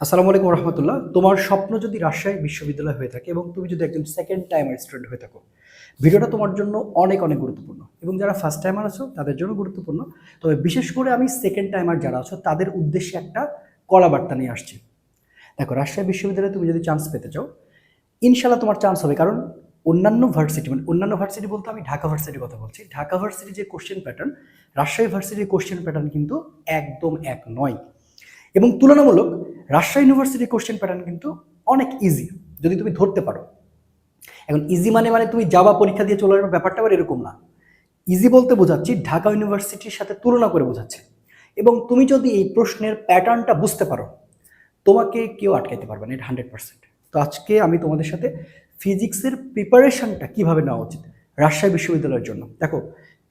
আসসালামু আলাইকুম রহমতুল্লাহ। তোমার স্বপ্ন যদি রাজশাহী বিশ্ববিদ্যালয় হয়ে থাকে এবং তুমি যদি একজন সেকেন্ড টাইমার স্টুডেন্ট হয়ে থাকো, ভিডিওটা তোমার জন্য অনেক অনেক গুরুত্বপূর্ণ। এবং যারা ফার্স্ট টাইমার আছো, তাদের জন্য গুরুত্বপূর্ণ। তবে বিশেষ করে আমি সেকেন্ড টাইমার যারা আছো, তাদের উদ্দেশ্যে একটা কলা বার্তা নিয়ে আসছি। দেখো, রাজশাহী বিশ্ববিদ্যালয়ে তুমি যদি চান্স পেতে চাও ইনশাল্লাহ তোমার চান্স হবে। কারণ অন্যান্য ভার্সিটি মানে অন্যান্য ভার্সিটি বলতে আমি ঢাকা ভার্সিটির কথা বলছি। ঢাকা ভার্সিটির যে কোশ্চেন প্যাটার্ন রাজশাহী ভার্সিটির কোশ্চেন প্যাটার্ন কিন্তু একদম এক নয়। এবং তুলনামূলক রাজশাহী ইউনিভার্সিটির কোশ্চেন প্যাটার্ন কিন্তু অনেক ইজি যদি তুমি ধরতে পারো। এখন ইজি মানে মানে তুমি যাবা পরীক্ষা দিয়ে চলে আসবে ব্যাপারটা আবার এরকম না। ইজি বলতে বোঝাচ্ছি, ঢাকা ইউনিভার্সিটির সাথে তুলনা করে বোঝাচ্ছে। এবং তুমি যদি এই প্রশ্নের প্যাটার্নটা বুঝতে পারো, তোমাকে কেউ আটকাইতে পারবে না, এটা হান্ড্রেড পার্সেন্ট তো আজকে আমি তোমাদের সাথে ফিজিক্সের প্রিপারেশনটা কীভাবে নেওয়া উচিত, রাজশাহী বিশ্ববিদ্যালয়ের জন্য। দেখো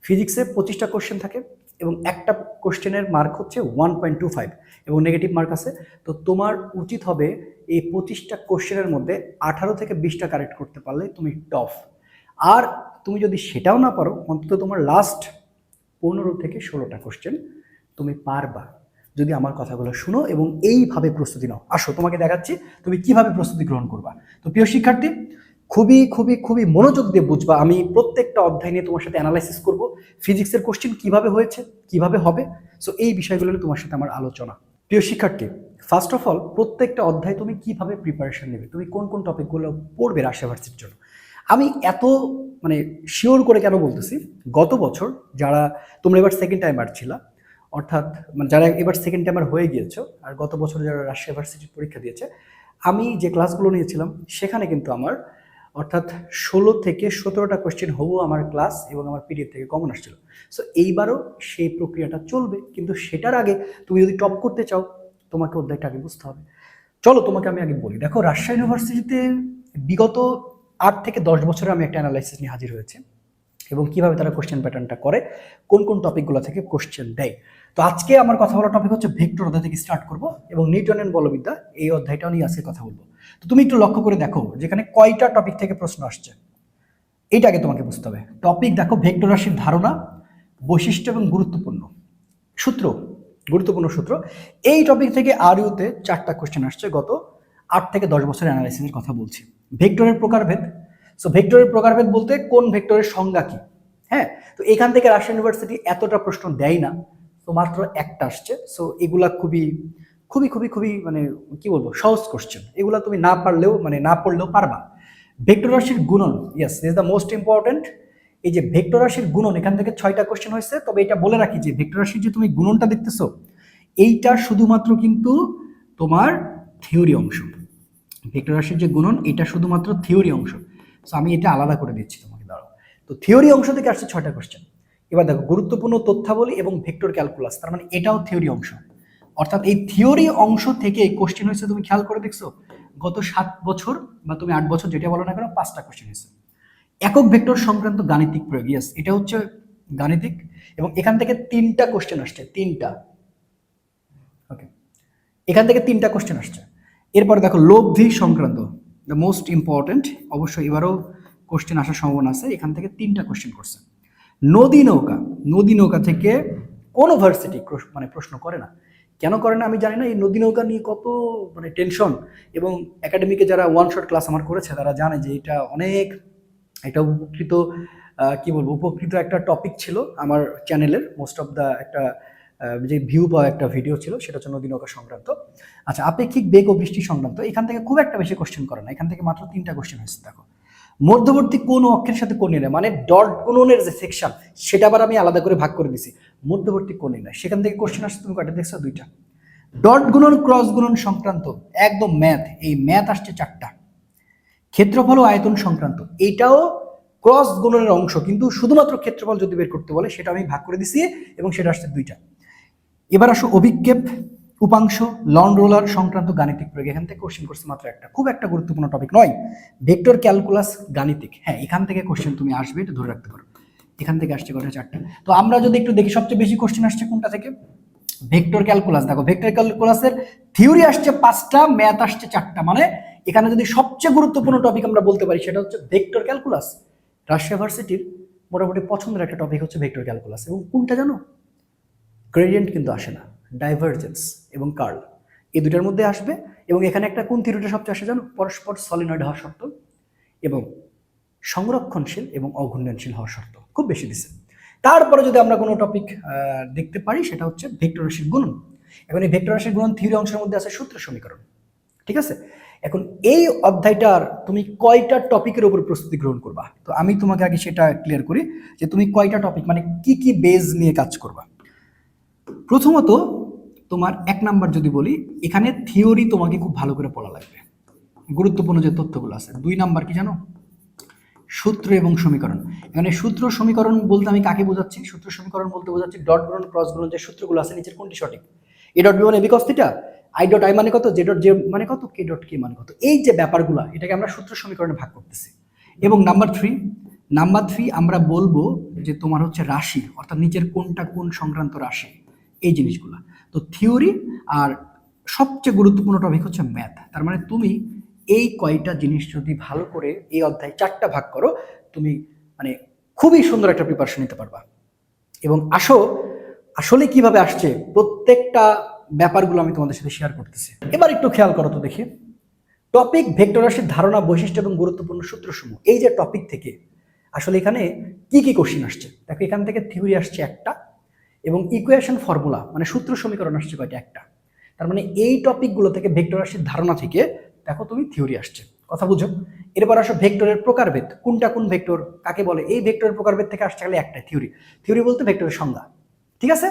ফিজিক্সে পঁচিশটা কোশ্চেন থাকে এবং একটা কোশ্চেনের মার্ক হচ্ছে ওয়ান পয়েন্ট টু ফাইভ এবং নেগেটিভ মার্ক আছে। তো তোমার উচিত হবে এই পঁচিশটা কোশ্চেনের মধ্যে আঠারো থেকে বিশটা কারেক্ট করতে পারলে তুমি টফ আর তুমি যদি সেটাও না পারো, অন্তত তোমার লাস্ট পনেরো থেকে ষোলোটা কোশ্চেন তুমি পারবা। যদি আমার কথাগুলো শুনো এবং এইভাবে প্রস্তুতি নাও। আসো, তোমাকে দেখাচ্ছি তুমি কীভাবে প্রস্তুতি গ্রহণ করবা। তো প্রিয় শিক্ষার্থী খুবই খুবই খুবই মনোযোগ দিয়ে বুঝবা। আমি প্রত্যেকটা অধ্যায় নিয়ে তোমার সাথে অ্যানালাইসিস করব। ফিজিক্সের কোশ্চেন কীভাবে হয়েছে, কীভাবে হবে? সো এই বিষয়গুলো নিয়ে তোমার সাথে আমার আলোচনা। প্রিয় শিক্ষার্থী ফার্স্ট অফ অল প্রত্যেকটা অধ্যায় তুমি কীভাবে প্রিপারেশন নেবে? তুমি কোন কোন টপিকগুলো পড়বে রাজশাহী ভার্সিটির জন্য? আমি এত মানে শিওর করে কেন বলতেছি? গত বছর যারা, তোমরা এবার সেকেন্ড টাইমার ছিলা, অর্থাৎ মানে যারা এবার সেকেন্ড টাইমার হয়ে গিয়েছো, আর গত বছর যারা রাজশাহী ভার্সিটির পরীক্ষা দিয়েছে, আমি যে ক্লাসগুলো নিয়েছিলাম, সেখানে কিন্তু আমার অর্থাৎ ষোলো থেকে সতেরোটা কোয়েশ্চেন হবু আমার ক্লাস এবং আমার পিরিয়ড থেকে কমন আসছিল। সো এইবারও সেই প্রক্রিয়াটা চলবে, কিন্তু সেটার আগে তুমি যদি টপ করতে চাও, তোমাকে অধ্যায়টা আগে বুঝতে হবে। চলো তোমাকে আমি আগে বলি। দেখো, রাজশাহী ইউনিভার্সিটিতে বিগত আট থেকে দশ বছরে আমি একটা অ্যানালাইসিস নিয়ে হাজির হয়েছি এবং কীভাবে তারা কোশ্চেন প্যাটার্নটা করে, কোন কোন টপিকগুলো থেকে কোশ্চেন দেয়। তো আজকে আমার কথা বলার টপিক হচ্ছে ভেক্টর অধ্যায় থেকে স্টার্ট করব এবং নিউটনের বলবিদ্যা, এই অধ্যায়টাও নিয়ে আজকে কথা বলব। তো তুমি একটু লক্ষ্য করে দেখো, যেখানে কয়টা টপিক থেকে প্রশ্ন আসছে। এইটা আগে তোমাকে বুঝতে হবে। টপিক দেখো, ভেক্টর রাশির ধারণা, বৈশিষ্ট্য এবং গুরুত্বপূর্ণ। সূত্র গুরুত্বপূর্ণ সূত্র। এই টপিক থেকে আর ইউতে চারটা কোশ্চেন আসছে গত আট থেকে দশ বছরের অ্যানালাইসিসের কথা বলছি। ভেক্টরের প্রকারভেদ। সো ভেক্টরের প্রকারভেদ বলতে কোন ভেক্টরের সংজ্ঞা কি? হ্যাঁ? তো এখান থেকে রাজশাহী ইউনিভার্সিটি এতটা প্রশ্ন দেয় না। তো মাত্র একটা আসছে। সো এগুলা খুবই খুবই খুবই খুবই মানে কি বলব, সহজ কোশ্চেন এগুলা তুমি না পারলেও মানে না পড়লেও পারবা। ভেক্টর রাশির গুণন yes is the most important এই যে ভেক্টর রাশির গুণন, এখান থেকে ছয়টা কোশ্চেন হয়েছে, তবে এটা বলে রাখি যে ভেক্টর রাশির যে তুমি গুণনটা দেখতেছো, এইটা শুধুমাত্র কিন্তু তোমার থিওরি অংশ। ভেক্টর রাশির যে গুণন, এটা শুধুমাত্র থিওরি অংশ। সো আমি এটা আলাদা করে দিচ্ছি তোমাকে, দাঁড়াও। তো থিওরি অংশ থেকে আসছে ছয়টা কোশ্চেন এবার দেখো, গুরুত্বপূর্ণ তথ্যাবলী এবং ভেক্টর ক্যালকুলাস তার মানে এটাও থিওরি অংশ। অর্থাৎ এই থিওরি অংশ থেকে কোশ্চেন হয়েছে, তুমি খেয়াল করে দেখছ? গত সাত বছর বা তুমি আট বছর যেটা বলো না কেন, পাঁচটা কোশ্চেন হয়েছে। একক ভেক্টর সংক্রান্ত গাণিতিক প্রয়োগ ইয়েস এটা হচ্ছে গাণিতিক এবং এখান থেকে তিনটা কোশ্চেন আসছে, তিনটা। ওকে এখান থেকে তিনটা কোশ্চেন আসছে। এরপরে দেখো, লব্ধি সংক্রান্ত দ্য মোস্ট ইম্পর্টেন্ট অবশ্যই এবারও কোশ্চেন আসার সম্ভাবনা আছে, এখান থেকে তিনটা কোশ্চেন করছে। নদী নৌকা নদী নৌকা থেকে কোনো ভার্সিটি মানে প্রশ্ন করে না। কেন করে না আমি জানি না, এই নদী নৌকা নিয়ে কত মানে টেনশন এবং একাডেমিকে যারা ওয়ান শট ক্লাস আমার করেছে তারা জানে যে এটা অনেক একটা উপকৃত কি বলব, উপকৃত একটা টপিক ছিল আমার চ্যানেলের মোস্ট অফ দ্য একটা যে ভিউ পাওয়া একটা ভিডিও ছিল, সেটা হচ্ছে নদী নৌকা সংক্রান্ত। আচ্ছা আপেক্ষিক বেগ ও বৃষ্টি সংক্রান্ত, এখান থেকে খুব একটা বেশি কোশ্চেন করে না, এখান থেকে মাত্র তিনটা কোশ্চেন হয়েছে, দেখো। মধ্যবর্তী কোন অক্ষের সাথে কোন নির্ণয় মানে ডট গুণনের যে সেকশন সেটা আবার আমি আলাদা করে ভাগ করে দিছি। মধ্যবর্তী কোন নির্ণয় সেখান থেকে কোশ্চেন আসছে, তুমি কয়টা দেখছ? দুইটা। ডট গুণন, ক্রস গুণন সংক্রান্ত, একদম ম্যাথ এই ম্যাথ আসছে চারটা। ক্ষেত্রফল ও আয়তন সংক্রান্ত এটাও ক্রস গুণনের অংশ, কিন্তু শুধুমাত্র ক্ষেত্রফল যদি বের করতে বলে, সেটা আমি ভাগ করে দিছি এবং সেটা আসছে দুইটা। এবার আসো অভিক্ষেপ, উপাংশ লন রোলার সংক্রান্ত গাণিতিক প্রয়োগ। এখান থেকে কোশ্চেন করছে মাত্র একটা। খুব একটা গুরুত্বপূর্ণ টপিক নয়। ভেক্টর ক্যালকুলাস গাণিতিক। হ্যাঁ এখান থেকে কোশ্চেন তুমি আসবে, এটা ধরে রাখতে পারো। এখান থেকে আসছে কটা চারটা। তো আমরা যদি একটু দেখি, সবচেয়ে বেশি কোশ্চেন আসছে কোনটা থেকে? ভেক্টর ক্যালকুলাস দেখো ভেক্টর ক্যালকুলাসের থিওরি আসছে পাঁচটা ম্যাথ আসছে চারটা। মানে এখানে যদি সবচেয়ে গুরুত্বপূর্ণ টপিক আমরা বলতে পারি, সেটা হচ্ছে ভেক্টর ক্যালকুলাস রাজশাহী ভার্সিটির মোটামুটি পছন্দের একটা টপিক হচ্ছে ভেক্টর ক্যালকুলাস এবং কোনটা জানো? গ্রেডিয়েন্ট কিন্তু আসে না। ডাইভারজেন্স এবং কার্ল এই দুটার মধ্যে আসবে। এবং এখানে একটা কোন থিওরিটা সবচেয়ে আসে জানো? পরস্পর সলিনয়েড হওয়া শর্ত এবং সংরক্ষণশীল এবং অঘূর্ণনশীল হওয়া শর্ত। খুব বেশি দিছে। তারপরে যদি আমরা কোনো টপিক দেখতে পারি, সেটা হচ্ছে ভেক্টর রাশির গুণন। এখন এই ভেক্টর রাশির গুণন থিওরি অংশের মধ্যে আছে সূত্র সমীকরণ। ঠিক আছে? এখন এই অধ্যায়টার তুমি কয়টা টপিকের উপর প্রস্তুতি গ্রহণ করবা? তো আমি তোমাকে আগে সেটা ক্লিয়ার করি যে তুমি কয়টা টপিক মানে কি কি বেজ নিয়ে কাজ করবা। প্রথমত, তোমার এক নাম্বার যদি বলি, এখানে থিওরি তোমাকে খুব ভালো করে পড়া লাগবে। গুরুত্বপূর্ণ যে তথ্যগুলো আছে। দুই নাম্বার কি জানো? সূত্র এবং সমীকরণ। এখানে সূত্র, সমীকরণ বলতে আমি কাকে বোঝাচ্ছি? সূত্র, সমীকরণ বলতে বোঝাচ্ছি ডট গুণন ক্রস গুণন যে সূত্রগুলো আছে, নিচের কোনটি সঠিক? এ ডট বি মানে B cos theta I dot I মানে কত? জে ডট জে মানে কত? কে ডট কে মানে কত? এই যে ব্যাপারগুলো, এটাকে আমরা সূত্র, সমীকরণে ভাগ করতেছি। এবং নাম্বার থ্রি নাম্বার থ্রি আমরা বলব যে তোমার হচ্ছে রাশি, অর্থাৎ নিচের কোনটা কোন সংক্রান্ত রাশি, এই জিনিসগুলো। তো থিওরি আর সবচেয়ে গুরুত্বপূর্ণ টপিক হচ্ছে ম্যাথ তার মানে তুমি এই কয়টা জিনিস যদি ভালো করে এই অধ্যায় চারটা ভাগ করো, তুমি মানে খুবই সুন্দর একটা প্রিপারেশন নিতে পারবা। এবং আসো, আসলে কীভাবে আসছে প্রত্যেকটা ব্যাপারগুলো আমি তোমাদের সাথে শেয়ার করতেছি। এবার একটু খেয়াল করো তো দেখি। টপিক ভেক্টর রাশির ধারণা, বৈশিষ্ট্য এবং গুরুত্বপূর্ণ সূত্রসমূহ। এই যে টপিক থেকে, আসলে এখানে কি কি কোশ্চিন আসছে? দেখো, এখান থেকে থিওরি আসছে একটা এবং ইকুয়েশন ফর্মুলা মানে সূত্র সমীকরণ আসছে কয়টা? একটা। তার মানে এই টপিকগুলো থেকে ভেক্টর রাশির ধারণা থেকে দেখো তুমি থিওরি আসছে। কথা বুঝো? এরপর আসো ভেক্টরের প্রকারভেদ। কোনটা কোন ভেক্টর? কাকে বলে? এই ভেক্টরের প্রকারভেদ থেকে আসছে খালি একটা থিওরি থিওরি বলতে ভেক্টরের সংজ্ঞা। ঠিক আছে?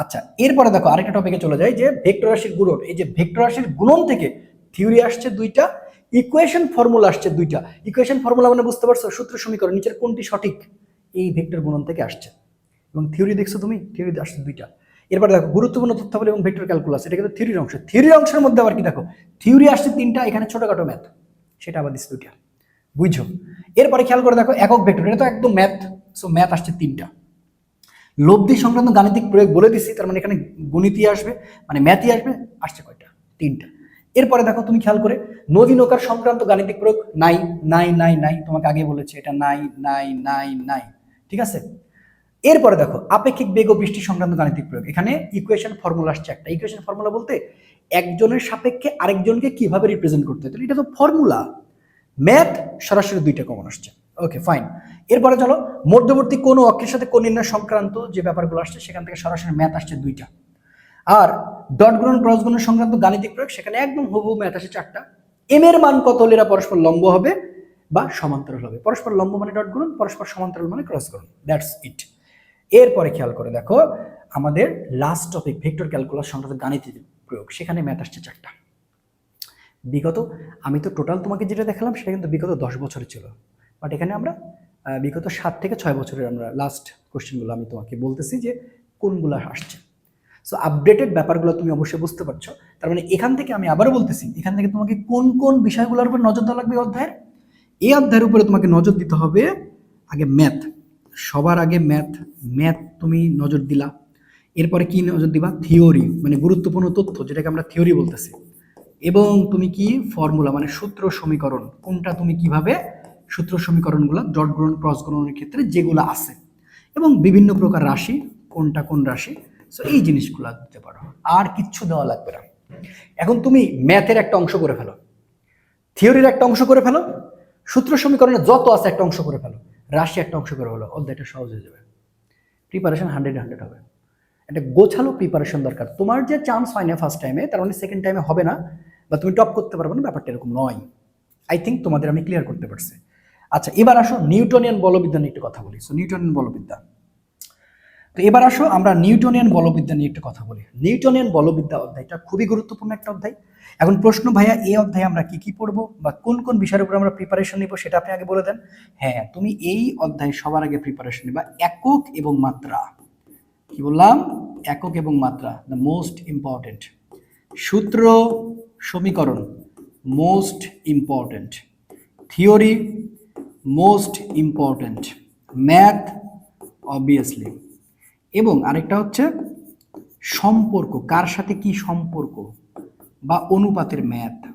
আচ্ছা এরপরে দেখো আরেকটা টপিকে চলে যায় যে ভেক্টর রাশির গুণন। এই যে ভেক্টর রাশির গুণন থেকে থিওরি আসছে দুইটা ইকুয়েশন ফর্মুলা আসছে দুইটা। ইকুয়েশন ফর্মুলা মানে বুঝতে পারছ? সূত্র সমীকরণ, নিচের কোনটি সঠিক? এই ভেক্টর গুণন থেকে আসছে। এবং থিওরি দেখছ তুমি? থিওরি আসছে দুইটা। এরপর দেখো, গুরুত্বপূর্ণ তথ্যাবলী এবং ভেক্টর ক্যালকুলাস এটা কিন্তু থিওরির অংশ। থিওরির অংশের মধ্যে আবার কি দেখো থিওরি আসছে তিনটা, এখানে ছোটখাটো ম্যাথ সেটা আবার দিচ্ছে দুইটা। বুঝছ? এরপরে খেয়াল করে দেখো, একক ভেক্টর এটা তো একদম ম্যাথ সো ম্যাথ আসছে তিনটা। লব্ধি সংক্রান্ত গাণিতিক প্রয়োগ বলে দিচ্ছি তার মানে এখানে গণিতই আসবে মানে ম্যাথই আসবে, আসছে কয়টা? তিনটা। এরপরে দেখো, তুমি খেয়াল করে, নদী নৌকার সংক্রান্ত গাণিতিক প্রয়োগ, নাই নাই নাই নাই, তোমাকে আগে বলেছে এটা নাই নাই নাই নাই, ঠিক আছে? এরপরে দেখো, আপেক্ষিক বেগ ও বৃষ্টি সংক্রান্ত গাণিতিক প্রয়োগ। এখানে ইকুয়েশন ফর্মুলা আসছে একটা। ইকুয়েশন ফর্মুলা বলতে একজনের সাপেক্ষে আরেকজনকে কীভাবে রিপ্রেজেন্ট করতে হয়? এটা তো ফর্মুলা ম্যাথ সরাসরি দুইটা কমন আসছে। ওকে ফাইন এরপরে চলো, মধ্যবর্তী কোনো অক্ষের সাথে কোন নির্ণয় সংক্রান্ত যে ব্যাপারগুলো আসছে, সেখান থেকে সরাসরি ম্যাথ আসছে দুইটা। আর ডট গ্রহণ ক্রস গ্রহণ সংক্রান্ত গাণিতিক প্রয়োগ, সেখানে একদম হুবহু ম্যাথ আসে চারটা। এম এর মান কত হলে এরা পরস্পর লম্ব হবে বা সমান্তরাল হবে? পরস্পর লম্ব মানে ডট গ্রহণ পরস্পর সমান্তরাল মানে ক্রস গ্রহণ দ্যাটস ইট এরপরে খেয়াল করে দেখো, আমাদের লাস্ট টপিক ভেক্টর ক্যালকুলাস সংক্রান্ত গাণিতিক প্রয়োগ, সেখানে ম্যাথ আসছে চারটা। বিগত, আমি তো টোটাল তোমাকে যেটা দেখালাম, সেটা কিন্তু বিগত দশ বছরের ছিল। বাট এখানে আমরা বিগত সাত থেকে ছয় বছরের আমরা লাস্ট কোশ্চেনগুলো আমি তোমাকে বলতেছি যে কোনগুলো আসছে। সো আপডেটেড ব্যাপারগুলো তুমি অবশ্যই বুঝতে পারছ। তার মানে এখান থেকে আমি আবারও বলতেছি, এখান থেকে তোমাকে কোন কোন বিষয়গুলোর উপর নজর দেওয়া লাগবে অধ্যায়ের? এই অধ্যায়ের উপরে তোমাকে নজর দিতে হবে আগে ম্যাথ সবার আগে ম্যাথ ম্যাথ তুমি নজর দিলা। এরপরে কি নজর দিবা? থিওরি মানে গুরুত্বপূর্ণ তথ্য, যেটাকে আমরা থিওরি বলতেছি। এবং তুমি কি ফর্মুলা মানে সূত্র সমীকরণ, কোনটা তুমি কীভাবে সূত্র সমীকরণগুলো ডট গ্রহণ ক্রস গ্রহণের ক্ষেত্রে যেগুলো আছে। এবং বিভিন্ন প্রকার রাশি, কোনটা কোন রাশি। সো এই জিনিসগুলো দিতে পারো। আর কিচ্ছু দেওয়া লাগবে না। এখন তুমি ম্যাথের একটা অংশ করে ফেলো। থিওরির একটা অংশ করে ফেলো। সূত্র সমীকরণের যত আছে একটা অংশ করে ফেলো। রাশি একটা অংশ করে হলো অধ্যায়টা সহজ হয়ে যাবে। প্রিপারেশন হান্ড্রেড হান্ড্রেড হবে। একটা গোছালো প্রিপারেশন দরকার। তোমার যে চান্স হয় না ফার্স্ট টাইমে তার মানে সেকেন্ড টাইমে হবে না, বা তুমি টপ করতে পারবে না, ব্যাপারটা এরকম নয়। আই থিঙ্ক তোমাদের আমি ক্লিয়ার করতে পারছি। আচ্ছা এবার আসো নিউটনিয়ান বলবিদ্যা নিয়ে একটু কথা বলি। সো নিউটনিয়ান বলবিদ্যা। তো এবার আসো, আমরা নিউটনিয়ান বলবিদ্যা নিয়ে একটু কথা বলি। নিউটনিয়ান বলবিদ্যা অধ্যায়টা খুবই গুরুত্বপূর্ণ একটা অধ্যায়। এখন প্রশ্ন, ভাইয়া, এই অধ্যায়ে আমরা কি কি পড়ব বা কোন কোন বিষয়ের উপর আমরা প্রিপারেশন নিব সেটা আপনি আগে বলে দেন। হ্যাঁ তুমি এই অধ্যায়ে সবার আগে প্রিপারেশন নিবা। একক এবং মাত্রা। কি বললাম? একক এবং মাত্রা দ্য মোস্ট ইম্পর্টেন্ট সূত্র সমীকরণ most important theory most important math obviously এবং আরেকটা হচ্ছে সম্পর্ক, কার সাথে কি সম্পর্ক? বা অনুপাতের ম্যাথ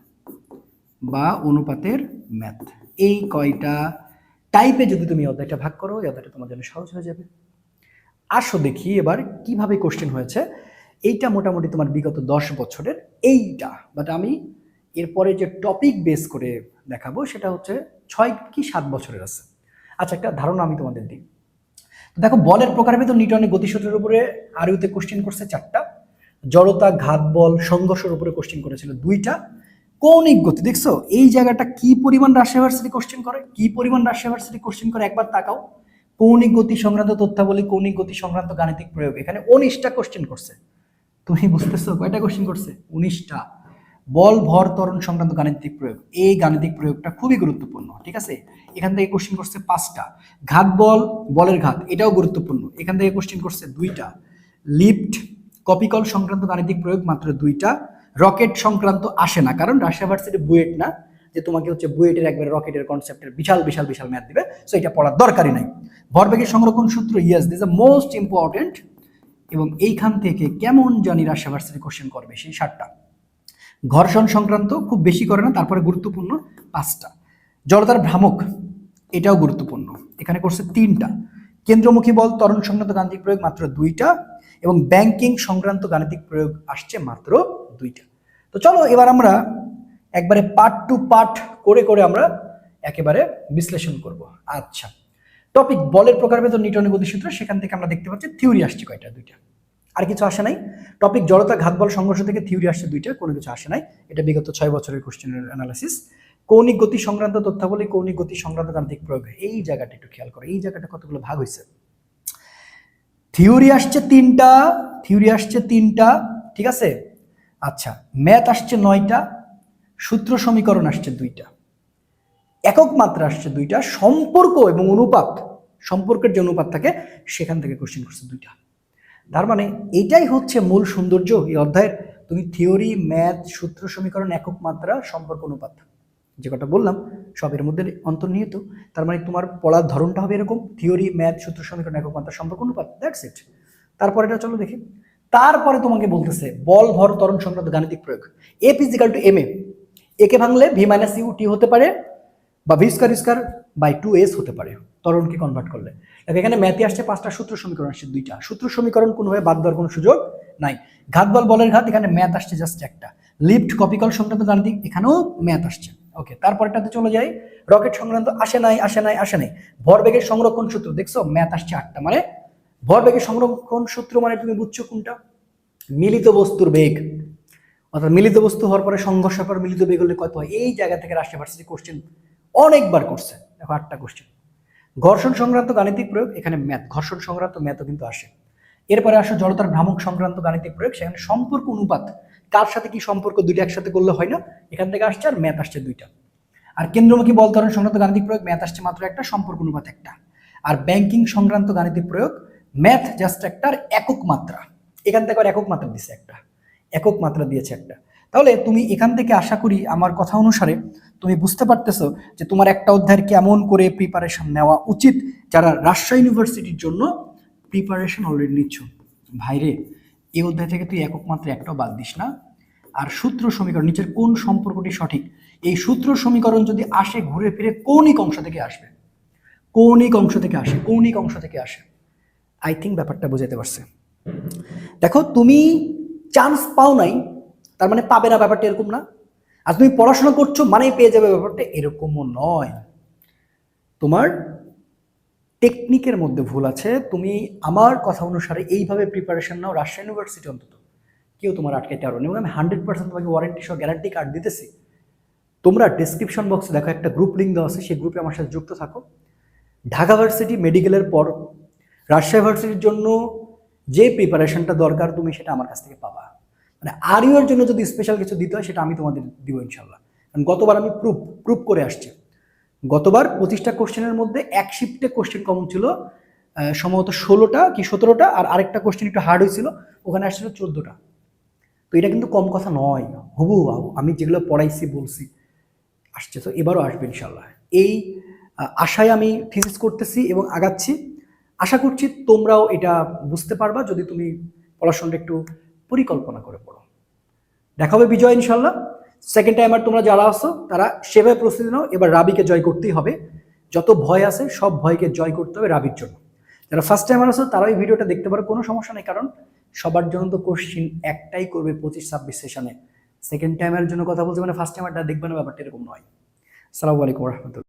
বা অনুপাতের ম্যাথ এই কয়টা টাইপে যদি তুমি অধ্যায়টা ভাগ করো অধ্যায়টা তোমার জন্য সহজ হয়ে যাবে। আসো দেখি এবার কীভাবে কোশ্চেন হয়েছে। এইটা মোটামুটি তোমার বিগত দশ বছরের এইটা। বাট আমি এরপরে যে টপিক বেস করে দেখাবো, সেটা হচ্ছে ছয় কি সাত বছরের আছে। আচ্ছা একটা ধারণা আমি তোমাদের দিই। দেখো, বলের প্রকারভেদ নিউটনের গতিসূত্রের উপরে আরইউতে কোশ্চেন করছে চারটা। জড়তা, ঘাত, বল, সংঘর্ষের উপরে কোশ্চেন করেছিল দুইটা। কৌণিক গতি, দেখছ? এই জায়গাটা কি পরিমাণ রাশিয়া ভার্সিটি কোশ্চেন করে? কি পরিমাণ রাশিয়া ভার্সিটি কোশ্চেন করে? একবার তাকাও। কৌণিক গতি সংক্রান্ত তথ্যাবলী, কৌণিক গতি সংক্রান্ত গাণিতিক প্রয়োগ। এখানে উনিশটা কোশ্চেন করছে। তুমি বুঝতেছো? কয়টা কোশ্চেন করছে? উনিশটা। বল, ভর, ত্বরণ সংক্রান্ত গাণিতিক প্রয়োগ। এই গাণিতিক প্রয়োগটা খুবই গুরুত্বপূর্ণ, ঠিক আছে? এখান থেকে কোশ্চেন করছে পাঁচটা। ঘাত বল, বলের ঘাত, এটাও গুরুত্বপূর্ণ। এখান থেকে কোশ্চেন করছে দুইটা। লিফট, কপিকল সংক্রান্ত গাণিতিক প্রয়োগ, মাত্র দুইটা। রকেট সংক্রান্ত আসে না, কারণ রাশিয়া ভার্সিটি বুয়েট না, যে তোমাকে হচ্ছে বুয়েটের একবার রকেটের কনসেপ্টের বিশাল বিশাল বিশাল ম্যাথ দিবে সো এটা পড়ার দরকারই নাই। ভরবেগের সংরক্ষণ সূত্র ইয়াস দিস মোস্ট ইম্পর্টেন্ট এবং এইখান থেকে কেমন জানি রাশিয়া ভার্সিটি কোশ্চেন করবে সেই সাতটা ঘর্ষণ সংক্রান্ত খুব বেশি করে না, তারপরে গুরুত্বপূর্ণ পাঁচটা। জড়তার ভ্রামক, এটাও গুরুত্বপূর্ণ। এখানে করছে তিনটা। কেন্দ্রমুখী বল তরণ সংক্রান্ত গাণিতিক প্রয়োগ মাত্র দুইটা এবং ব্যাংকিং সংক্রান্ত গাণিতিক প্রয়োগ আসছে মাত্র দুইটা। তো চলো এবার আমরা একবারে পার্ট টু পার্ট করে করে আমরা একেবারে বিশ্লেষণ করব। আচ্ছা টপিক বলের প্রকারভেদ নিউটনের গতিসূত্র, সেখান থেকে আমরা দেখতে পাচ্ছি থিওরি আসছে কয়টা? দুইটা। আর কিছু আসে নাই। টপিক জড়তা ঘাত বল সংঘর্ষ থেকে থিওরি আসছে দুইটা, কোনো কিছু আসে নাই। এটা বিগত ছয় বছরের কোশ্চেনের অ্যানালাইসিস কৌণিক গতি সংক্রান্ত তথ্যাবলী, কৌণিক গতি সংক্রান্ত গাণিতিক প্রয়োগ। এই জায়গাটা একটু খেয়াল করো। এই জায়গাটা কতগুলো ভাগ হয়েছে থিওরি আসছে তিনটা থিওরি আসছে তিনটা, ঠিক আছে? আচ্ছা ম্যাথ আসছে নয়টা, সূত্র সমীকরণ আসছে দুইটা। একক মাত্রা আসছে দুইটা, সম্পর্ক এবং অনুপাত। সম্পর্কের যে অনুপাত থাকে, সেখান থেকে কোশ্চেন করছে দুইটা। তার মানে এটাই হচ্ছে মূল সৌন্দর্য এই অধ্যায়ের। তুমি থিওরি ম্যাথ সূত্র সমীকরণ একক মাত্রা সম্পর্ক অনুপাত। যে কথা বললাম সবের মধ্যে অন্তর্নিহিত। তার মানে তোমার পড়ার ধরনটা হবে এরকম। থিওরি ম্যাথ সূত্র সমীকরণ একক মাত্রা সম্পর্ক অনুপাত। দ্যাটস ইট তারপরে এটা চলো দেখি। তারপরে তোমাকে বলতেছে, বল, ভর তরণ সংক্রান্ত গাণিতিক প্রয়োগ। A physical to M A একে ভাঙলে ভি মাইনাস ইউ টি হতে পারে। বা V square square by two S হতে পারে। ত্বরণকে কনভার্ট করলে? দেখো, এখানে ম্যাথে আসছে পাঁচটা সূত্র সমীকরণ আসছে দুইটা। সূত্র সমীকরণ কোনোভাবে বাদ দেওয়ার কোনো সুযোগ নাই। ঘাত বল, বলের ঘাত, এখানে ম্যাথ আসছে জাস্ট একটা। লিফট কপিকল সংক্রান্ত গাণিতিক, এখানেও ম্যাথ আসছে। ওকে তারপরটাতে চলে যাই। রকেট সংক্রান্ত, আসে নাই আসে নাই আসে নাই। ভরবেগের সংরক্ষণ সূত্র, দেখছ? ম্যাথ আসছে আটটা মানে ভরবেগের সংরক্ষণ সূত্র মানে তুমি বুঝছ কোনটা? মিলিত বস্তুর বেগ। অর্থাৎ মিলিত বস্তু হওয়ার পরে সংঘর্ষ হওয়ার পর মিলিত বেগ হলে কত হয়? এই জায়গা থেকে রাষ্ট্রীয় ভার্সিটি কোশ্চেন অনেকবার করছে। দেখো আটটা কোশ্চেন ঘর্ষণ সংক্রান্ত গাণিতিক প্রয়োগ, এখানে ম্যাথ ঘর্ষণ সংক্রান্ত ম্যাথও কিন্তু আসে। এরপরে আসো জড়তার ভ্রামক সংক্রান্ত গাণিতিক প্রয়োগ, সেখানে সম্পর্ক অনুপাত, কার সাথে কি সম্পর্ক দুইটা একসাথে করলে হয় না? এখান থেকে আসছে আর ম্যাথ আসছে দুইটা। আর কেন্দ্রমুখী বল ত্বরণ সংক্রান্ত গাণিতিক প্রয়োগ, ম্যাথ আসছে মাত্র একটা, সম্পর্ক অনুপাত একটা। আর ব্যাংকিং সংক্রান্ত গাণিতিক প্রয়োগ, ম্যাথ জাস্ট একটা একক মাত্রা। এখান থেকে আর একক মাত্রা দিয়েছে একটা। একক মাত্রা দিয়েছে একটা। তাহলে তুমি এখান থেকে আশা করি আমার কথা অনুসারে তুমি বুঝতে পারতেছো যে তোমার একটা অধ্যায়ের কেমন করে প্রিপারেশন নেওয়া উচিত যারা রাজশাহী ইউনিভার্সিটির জন্য প্রিপারেশন অলরেডি নিচ্ছ। ভাইরে এই অধ্যায় থেকে তুই একক মাত্রা একটাও বাদ দিস না। আর সূত্র সমীকরণ, নিচের কোন সম্পর্কটি সঠিক? এই সূত্র সমীকরণ যদি আসে ঘুরে ফিরে কৌণিক অংশ থেকে আসবে। কৌণিক অংশ থেকে আসে, কৌণিক অংশ থেকে আসে। আই থিঙ্ক ব্যাপারটা বোঝাতে পারছে। দেখো, তুমি চান্স পাও নাই তার মানে পাবে না ব্যাপারটা এরকম না। আর তুমি পড়াশোনা করছ, মানেই পেয়ে যাবে ব্যাপারটা এরকমও নয়। তোমার টেকনিকের মধ্যে ভুল আছে। তুমি আমার কথা অনুসারে এইভাবে প্রিপারেশন নাও রাজশাহী ইউনিভার্সিটি অন্তত। কেউ তোমার আটকাইতে পারো এবং আমি হান্ড্রেড পার্সেন্ট তোমাকে ওয়ারেন্টি সহ গ্যারান্টি কার্ড দিতেছি। তোমরা ডিসক্রিপশন বক্সে দেখো, একটা গ্রুপ লিঙ্ক দেওয়া আছে। সেই গ্রুপে আমার সাথে যুক্ত থাকো। ঢাকা ভার্সিটি মেডিকেলের পর রাজশাহী ভার্সিটির জন্য যে প্রিপারেশনটা দরকার, তুমি সেটা আমার কাছ থেকে পাবা। মানে আরিওর জন্য যদি স্পেশাল কিছু দিতে হয়, সেটা আমি তোমাদের দিব ইনশাল্লাহ কারণ গতবার আমি প্রুফ প্রুফ করে আসছি। গতবার পঁচিশটা কোশ্চেনের মধ্যে এক শিফটে কোশ্চেন কমন ছিল সম্ভবত ষোলোটা কি সতেরোটা, আর আরেকটা কোশ্চেন একটু হার্ড হয়েছিল, ওখানে আসছিল চোদ্দোটা। তো এটা কিন্তু কম কথা নয়। হবু আমি যেগুলো পড়াইছি, বলছি, আসছে। তো এবারও আসবে ইনশাল্লাহ এই আশায় আমি থিসিস করতেছি এবং আগাচ্ছি। আশা করছি তোমরাও এটা বুঝতে পারবা। যদি তুমি পড়াশোনাটা একটু পরিকল্পনা করে পড়ো। দেখা হবে বিজয় ইনশাল্লাহ সেকেন্ড টাইম আর তোমরা যারা আসো তারা সেভাবে প্রস্তুতি নাও। এবার রাবিকে জয় করতেই হবে। যত ভয় আছে, সব ভয়কে জয় করতে হবে রাবির জন্য। যারা ফার্স্ট টাইম আসো তারা এই ভিডিওটা দেখতে পারো, কোনো সমস্যা নেই। কারণ সবার জন্য তো কোশ্চিন একটাই করবে পঁচিশ ছাব্বিশ সেশনে সেকেন্ড টাইমের জন্য কথা বলছে মানে ফার্স্ট টাইমারটা দেখবে না, ব্যাপারটা এরকম নয়। সালামু আলাইকুম রহমতুল্লাহ।